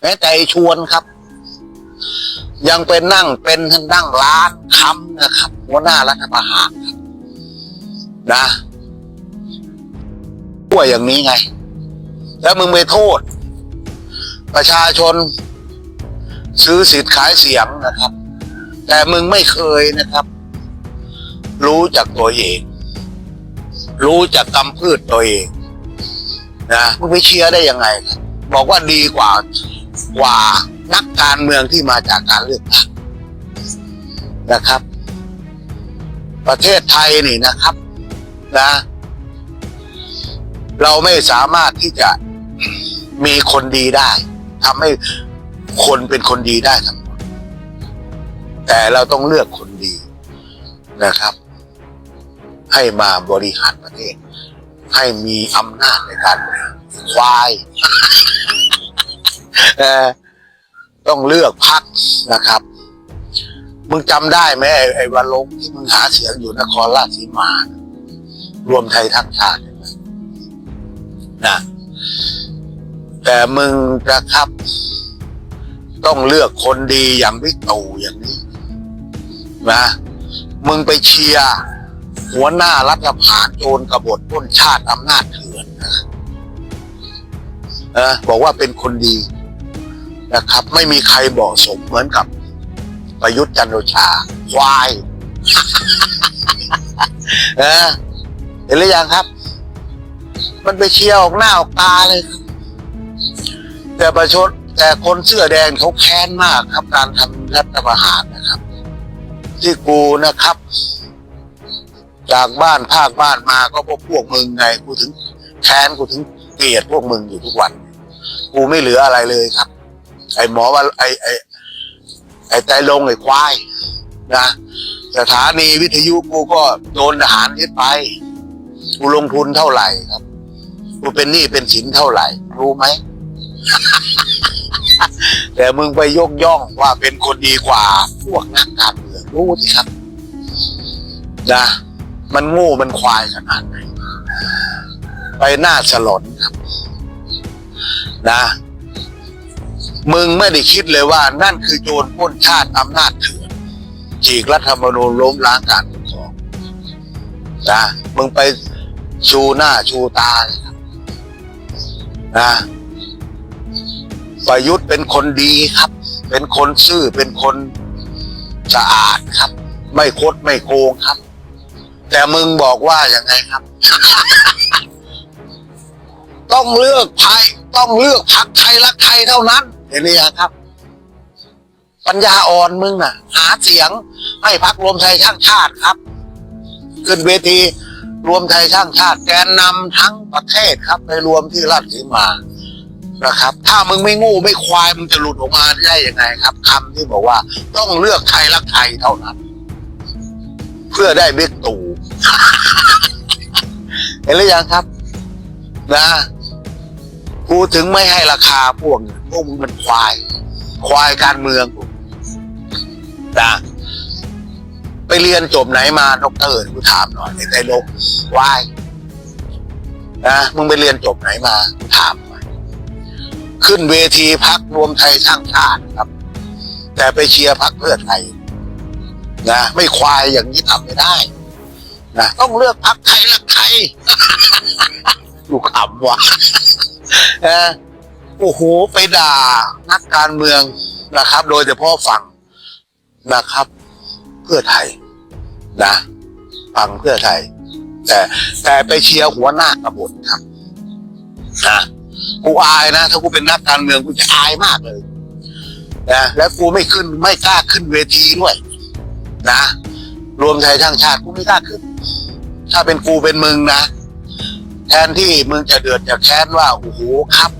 แม้แต่ชวนครับ ยังเป็นนั่งเป็นทั้งนั่งร้านคำนะครับ หัวหน้ารัฐประหารครับนะช่วอย่างนี้ไง แล้วมึงไปโทษ ประชาชน ซื้อสิทธิ์ขายเสียงนะครับ แต่มึงไม่เคยนะครับ รู้จักตัวเอง รู้จักกำพืชตัวเองนะมึงไปเชียร์ได้ยังไง บอกว่าดีกว่า กว่านักการเมืองที่มาจากการเลือกตั้งนะครับ ประเทศไทยนี่นะครับนะ เราไม่สามารถที่จะมีคนดีได้ทำให้คนเป็นคนดีได้ทั้งหมดแต่เราต้องเลือกคนดีนะครับ ให้มาบริหารประเทศ ให้มีอำนาจในการควาย ต้องเลือกพักนะครับ มึงจำได้ไหมไอ้ไอ้วันลงที่มึงหาเสียงอยู่นครราชสีมา รวมไทยทั้งชาตินะแต่มึงนะครับ ต้องเลือกคนดีอย่างวิกตูอย่างนี้นะมึงไปเชียร์หัวหน้ารัฐผ่านโจรกบฏปล้นชาติอำนาจเถื่อนนะบอกว่าเป็นคนดี นะครับ ไม่มีใครเหมาะสมเหมือนกับประยุทธ์จันโอชา ควายเออเห็นหรือยังครับ มันไปเชียร์ออกหน้าออกตาเลยครับแต่ประชดแต่คนเสื้อแดงเขาแค้นมากครับ การทำรัฐประหารนะครับ ที่กูนะครับ จากบ้านภาคบ้านมาก็พวกพวกมึงไงกูถึงแค้นกูถึงเกลียดพวกมึงอยู่ทุกวัน กูไม่เหลืออะไรเลยครับ ไอ้หมอว่าไอ้ไอ้ไอ้ใจลงไอ้ควายนะสถานีวิทยุกูก็โดนทหารยึดไป กูลงทุนเท่าไหร่ครับ กูเป็นหนี้เป็นสินเท่าไหร่ รู้ไหม แต่มึงไปยกย่องว่าเป็นคนดีกว่า พวกนักการเมืองรู้สิครับนะมันโง่มันควายขนาดไหนไปหน้าสลดครับ นะ มึงไม่ได้คิดเลยว่านั่นคือโจรปล้นชาติอำนาจเถื่อนฉีกรัฐธรรมนูญล้มล้างการปกครองนะมึงไปชูหน้าชูตาเลยครับนะประยุทธ์เป็นคนดีครับ เป็นคนซื่อเป็นคนสะอาดครับ ไม่คดไม่โกงครับ แต่มึงบอกว่าอย่างไงครับ ต้องเลือกไทยต้องเลือกพักไทยรักไทยเท่านั้น เห็นไหมครับ ปัญญาอ่อนมึงน่ะ หาเสียงให้พักรวมไทยช่างชาติครับ ขึ้นเวทีรวมไทยช่างชาติแกนนำทั้งประเทศครับไปรวมที่ราชสีมานะครับ ถ้ามึงไม่งูไม่ควายมึงจะหลุดออกมาได้ยังไงครับคำที่บอกว่าต้องเลือกไทยรักไทยเท่านั้น เพื่อได้เบิกตู่เห็นหรือยังครับ นะ กูถึงไม่ให้ราคาพวกนี้พวกมึงมันควาย ควายการเมืองนะไปเรียนจบไหนมาดอกเตอร์กูถามหน่อยในใจลกวายนะมึงไปเรียนจบไหนมาถามหน่อยขึ้นเวทีพักรวมไทยสร้างชาติครับ แต่ไปเชียร์พักเพื่อไทยนะไม่ควายอย่างนี้ทำไม่ได้นะต้องเลือกพักไทยรักไทย ดูขำว่ะโอ้โห ไปด่า นักการเมืองนะครับ โดยเฉพาะฝั่งนะครับ เพื่อไทย นะฝั่งเพื่อไทย แต่แต่ไปเชียร์หัวหน้ากบฏครับนะกูอายนะ ถ้ากูเป็นนักการเมืองกูจะอายมากเลยนะและกูไม่ขึ้นไม่กล้าขึ้นเวทีด้วย นะ รวมไทยทั้งชาติกูไม่กล้าขึ้น ถ้าเป็นกูเป็นมึงนะ แทนที่มึงจะเดือดจะแค้นว่าโอ้โหครับ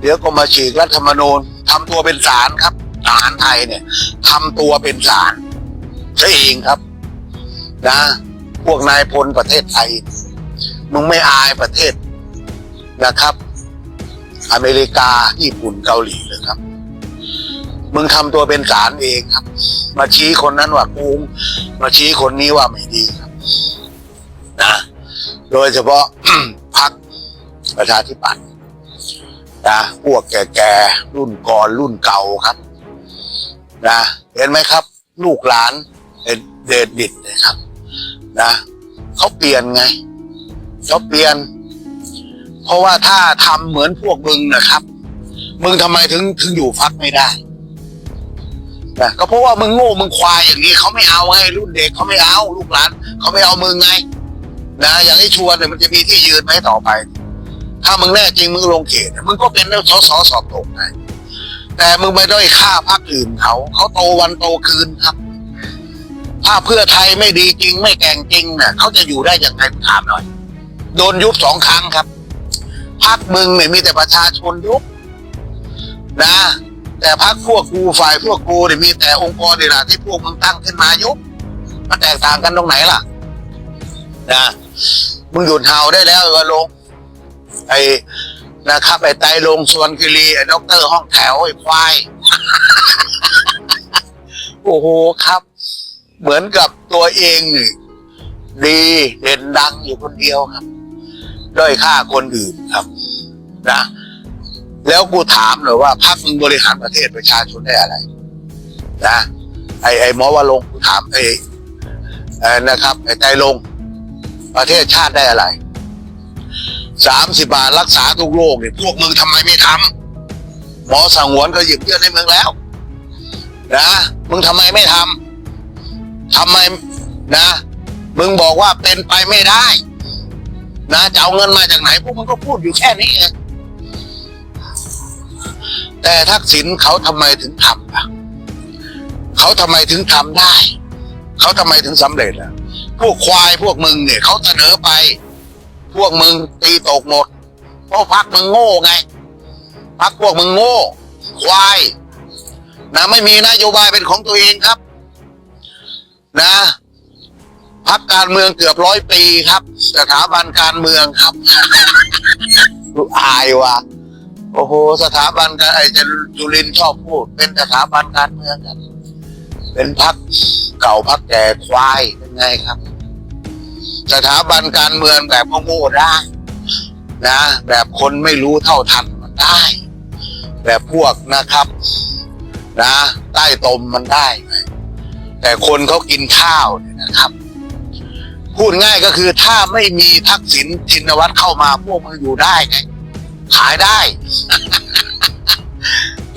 เดี๋ยวก็มาฉีกรัฐธรรมนูญทำตัวเป็นศาลครับทหารไทยเนี่ยทำตัวเป็นศาลซะเองครับ นะ พวกนายพลประเทศไทย มึงไม่อายประเทศนะครับ อเมริกาญี่ปุ่นเกาหลีเลยครับ มึงทำตัวเป็นศาลเองครับ มาชี้คนนั้นว่ากูมาชี้คนนี้ว่าไม่ดีครับ นะ โดยเฉพาะพรรคประชาธิปัตย์นะพวกแก่ๆรุ่นก่อนรุ่นเก่าครับนะเห็นไหมครับ ลูกหลานเดดดิดนะครับ นะเขาเปลี่ยนไงเขาเปลี่ยน เพราะว่าถ้าทำเหมือนพวกมึงนะครับ มึงทำไมถึงถึงอยู่พักไม่ได้นะก็เพราะว่ามึงโง่มึงควายอย่างนี้เขาไม่เอาไงรุ่นเด็กเขาไม่เอา ลูกหลานเขาไม่เอามึงไง นะอย่างไอ้ชวนเนี่ยมันจะมีที่ยืนไหมต่อไป ถ้ามึงแน่จริงมึงลงเขตมึงก็เป็นสสสอบตกไงแต่มึงไม่ด้อยค่าพรรคอื่นเขา เขาโตวันโตคืนครับ ถ้าเพื่อไทยไม่ดีจริง ไม่แก่งจริงน่ะเขาจะอยู่ได้อย่างไรถามหน่อย โดนยุบสองครั้งครับพักมึงเนี่ยมีแต่ประชาชนยุบนะ แต่พักพวกกูฝ่ายพวกกูเนี่ยมีแต่องค์กรนี่แหละที่พวกมึงตั้งขึ้นมายุบมันแตกต่างกันตรงไหนล่ะ นะ มึงหยุดเห่าได้แล้วก็ลง ไอ้นะครับไอ้ไตลงสวนคิรีไอ้ด็อกเตอร์ห้องแถวไอ้ควาย โอ้โหครับ เหมือนกับตัวเองนี่ดีเด่นดังอยู่คนเดียวครับ ด้อยค่าคนอื่นครับ นะ แล้วกูถามเลยว่าพรรคมึงบริหารประเทศประชาชนได้อะไร นะไอ้ไอ้หมอวลงกูถามไอ้นะครับ ไอ้ไตลง ประเทศชาติได้อะไรสามสิบาทรักษาทุกโรคเนี่ยพวกมึงทำไมไม่ทำหมอสังหวนก็หยิบเยื่อในเมืองแล้วนะมึงทำไมไม่ทำทำไมนะ มึงบอกว่าเป็นไปไม่ได้ นะจะเอาเงินมาจากไหนพวกมึงก็พูดอยู่แค่นี้เองแต่ทักษิณเขาทำไมถึงทำล่ะเขาทำไมถึงทำได้ เขาทำไมถึงสำเร็จล่ะ พวกควายพวกมึงเนี่ยเขาเสนอไป พวกมึงตีตกหมด เพราะพักมึงโง่ไงพักพวกมึงโง่ ควายนะไม่มีนโยบายเป็นของตัวเองครับ นะพักการเมืองเกือบร้อยปีครับ สถาบันการเมืองครับอายว่ะโอ้โห สถาบันการไอจะจุลินชอบพูด เป็นสถาบันการเมืองครับ เป็นพักเก่าพักแก่ควายเป็นไงครับ สถาบันการเมืองแบบโง่ได้นะ แบบคนไม่รู้เท่าทันมันได้ แบบพวกนะครับ นะ ใต้ตมมันได้ แต่คนเขากินข้าวเนี่ยนะครับ พูดง่ายก็คือถ้าไม่มีทักษิณชินวัตรเข้ามาพวกมันอยู่ได้ไงขายได้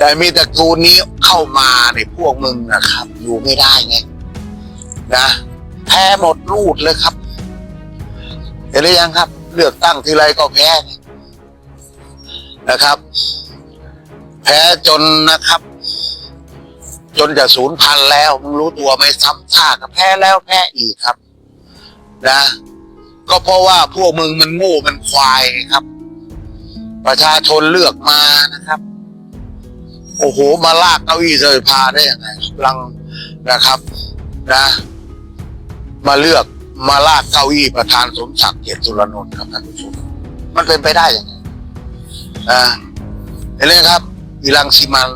แต่มีตระกูลนี้เข้ามาเนี่ยพวกมึงนะครับ อยู่ไม่ได้ไงนะแพ้หมดรูดเลยครับ เห็นหรือยังครับ เลือกตั้งทีไรก็แพ้นะครับ แพ้จนนะครับ จนจะศูนย์พันแล้วมึงรู้ตัวไหมซ้ำซากแพ้แล้วแพ้อีกครับ นะ ก็เพราะว่าพวกมึงมันโง่มันควายครับ ประชาชนเลือกมานะครับ โอ้โห มาลากเก้าอี้เสยพาได้ยังไงลังนะครับนะ มาเลือกมาลากเก้าอี้ประธานสมศักดิ์เกียรติสุรนนท์ครับท่านผู้ชมมันเป็นไปได้ยังไงอ่าเห็นไหมครับอีลังซิมัน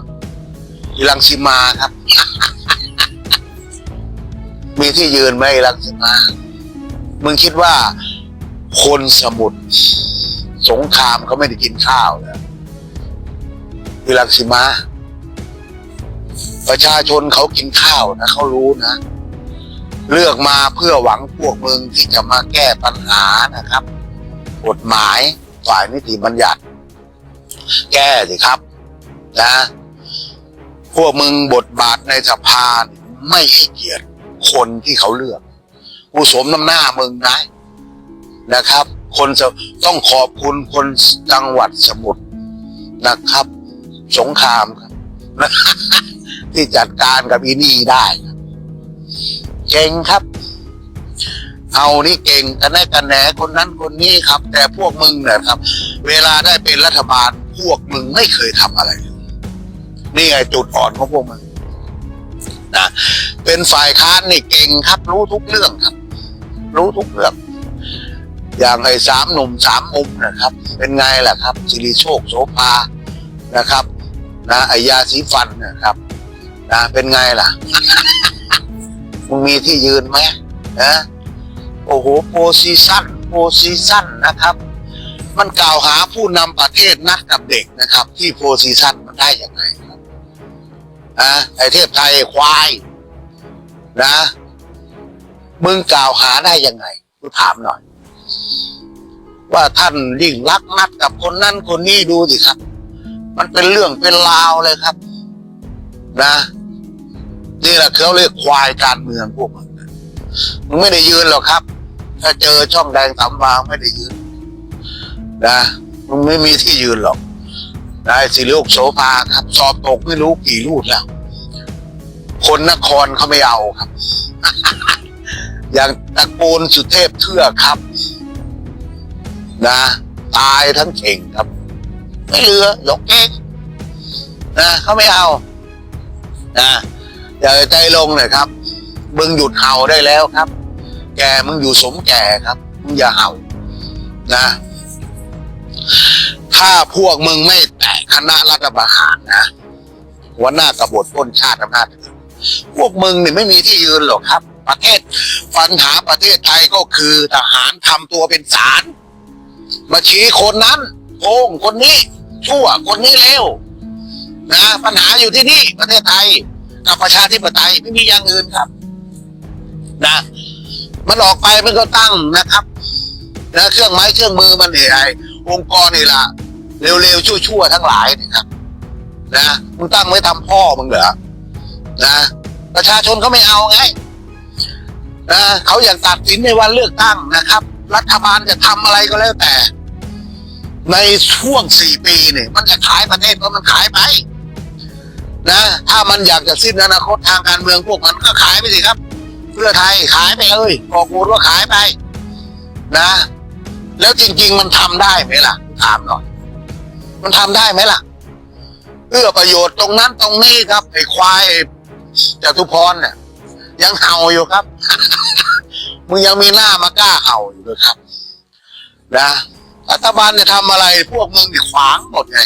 อีลังซิมาครับ มีที่ยืนไหมอีลังซิมา มึงคิดว่าคนสมุทรสงครามเขาไม่ได้กินข้าวเหรออีลังซิมา ประชาชนเขากินข้าวนะเขารู้นะ เลือกมาเพื่อหวังพวกมึงที่จะมาแก้ปัญหานะครับ กฎหมายฝ่ายนิติบัญญัติ แก้สิครับ นะ พวกมึงบทบาทในสภาไม่ให้เกียรติคนที่เขาเลือกกูสมน้ำหน้ามึงนะนะครับ คนสต้องขอบคุณคนจังหวัดสมุทรนะครับ สงครามครับ ที่จัดการกับอีนี่ได้เก่งครับ เอานี่เก่งกันแน่กันแหนคนนั้นคนนี้ครับ แต่พวกมึงเนี่ยครับ เวลาได้เป็นรัฐบาลพวกมึงไม่เคยทำอะไร นี่ไงจุดอ่อนของพวกมึงนะเป็นฝ่ายค้านนี่เก่งครับ รู้ทุกเรื่องครับ รู้ทุกเรื่องอย่างไอ้สามหนุ่มสามมุมนะครับ เป็นไงล่ะครับสิริโชคโสภานะครับ นะไอยาสีฟันนะครับนะเป็นไงล่ะ มึงมีที่ยืนไหมนะโอ้โหโพซิชั่นโพซิชั่นนะครับ มันกล่าวหาผู้นำประเทศนัดกับเด็กนะครับ ที่โฟร์ซีซั่นมันได้ยังไงครับอะไอเทพไทยควายนะ มึงกล่าวหาได้ยังไงกูถามหน่อย ว่าท่านยิ่งรักนัดกับคนนั้นคนนี้ดูสิครับ มันเป็นเรื่องเป็นราวเลยครับ นะ นี่แหละเขาเรียกควายการเมืองพวกมันมึงไม่ได้ยืนหรอกครับ ถ้าเจอช่องแดงสำวางไม่ได้ยืน นะมึงไม่มีที่ยืนหรอกนายสิริโกโสภาครับ สอบตกไม่รู้กี่รูดแล้ว คนนครเขาไม่เอาครับ อย่างตระกูลสุเทพเทือกครับ นะ ตายทั้งเข่งครับ ไม่เหลือยกเองนะเขาไม่เอานะอย่าใจลงเลยครับมึงหยุดเห่าได้แล้วครับ แกมึงอยู่สมแก่ครับมึงอย่าเห่านะ ถ้าพวกมึงไม่แตะคณะรัฐประหารนะหัวหน้ากบฏปล้นชาติอำนาจพวกมึงเนี่ยไม่มีที่ยืนหรอกครับ ประเทศปัญหาประเทศไทยก็คือทหารทำตัวเป็นศาลมาชี้คนนั้นโกงคนนี้ ชั่วคนนี้เลวนะปัญหาอยู่ที่นี่ประเทศไทยกับประชาธิปไตยไม่มีอย่างอื่นครับ นะมันออกไปมันก็ตั้งนะครับนะเครื่องไม้เครื่องมือมันเนี่ยไอองค์กรนี่ละเร็วๆชั่วๆทั้งหลายนี่ครับ นะมึงตั้งไว้ทำพ่อมึงเหรอนะประชาชนเขาไม่เอาไงนะเขาอยากตัดสินในวันเลือกตั้งนะครับ รัฐบาลจะทำอะไรก็แล้วแต่ ในช่วงสี่ปีเนี่ยมันจะขายประเทศก็มันขายไปนะถ้ามันอยากจะสิ้นอนาคตทางการเมืองพวกมันก็ขายไปสิครับ เพื่อไทยขายไปเลยบอกกูว่าขายไป นะ แล้วจริง ๆ มันทำได้ไหมล่ะถามหน่อยมันทำได้ไหมล่ะเพื่อประโยชน์ตรงนั้นตรงนี้ครับไอ้ควายจตุพรเนี่ยยังเห่าอยู่ครับ มึงยังมีหน้ามากล้าเห่าอยู่เลยครับ นะ รัฐบาลจะทำอะไรพวกมึงนี่ขวางหมดไง